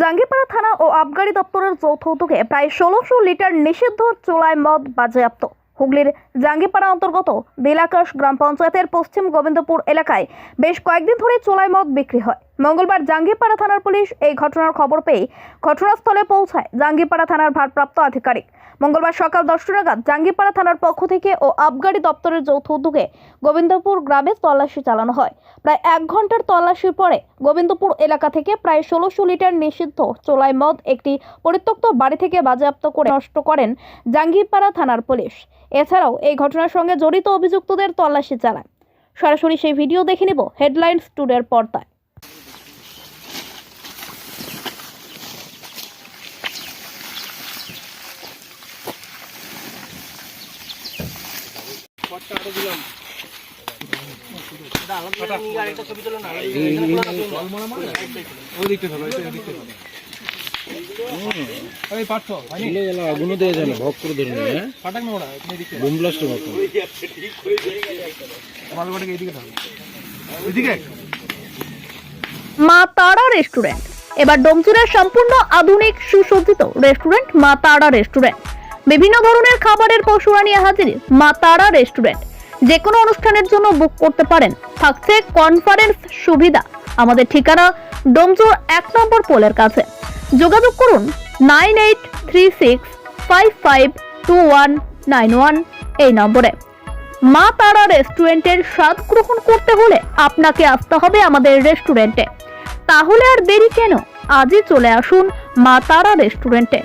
জাঙ্গিপাড়া থানা ও আবগারি দপ্তরের যৌথ উদ্যোগে প্রায় ষোলোশো লিটার নিষিদ্ধ চোলায় মদ বাজেয়াপ্ত। হুগলির জাঙ্গিপাড়া অন্তর্গত বেলাকাশ গ্রাম পঞ্চায়েতের পশ্চিম গোবিন্দপুর এলাকায় বেশ কয়েকদিন ধরে চোলায় মদ বিক্রি হয়। মঙ্গলবার জাঙ্গিপাড়া থানার পুলিশ এই ঘটনার খবর পেয়ে ঘটনাস্থলে পৌঁছায় জাঙ্গিপাড়া থানার ভারপ্রাপ্ত আধিকারিক। মঙ্গলবার সকাল দশটা নাগাদ জাঙ্গিপাড়া থানার পক্ষ থেকে ও আবগারি দপ্তরের যৌথ উদ্যোগে গোবিন্দপুর গ্রামে তল্লাশি চালানো হয়। প্রায় এক ঘণ্টার তল্লাশির পরে গোবিন্দপুর এলাকা থেকে প্রায় ষোলোশো লিটার নিষিদ্ধ চোলাই মদ একটি পরিত্যক্ত বাড়ি থেকে বাজেয়াপ্ত করে নষ্ট করেন জাঙ্গিপাড়া থানার পুলিশ। এছাড়াও এই ঘটনার সঙ্গে জড়িত অভিযুক্তদের তল্লাশি চালায়। সরাসরি সেই ভিডিও দেখে নেব হেডলাইন্স টুডের পর্দায়। মা তারা রেস্টুরেন্ট। এবার ডোমচুরের সম্পূর্ণ আধুনিক সুসজ্জিত রেস্টুরেন্ট মা তারা রেস্টুরেন্ট। বিভিন্ন ধরনের খাবারের পশুরা নিয়ে হাজির মা তারা রেস্টুরেন্ট। যে কোনো অনুষ্ঠানের জন্য বুক করতে পারেন। থাকছে কনফারেন্স সুবিধা। আমাদের ঠিকানা ডোমচুর এক নম্বর পোলের কাছে। যোগাযোগ করুন nine eight three six five five two one nine one এই নম্বরে। মা তারা রেস্টুরেন্টের স্বাদ গ্রহণ করতে হলে আপনাকে আসতে হবে আমাদের রেস্টুরেন্টে। তাহলে আর দেরি কেন? আজই চলে আসুন মা তারা রেস্টুরেন্টে।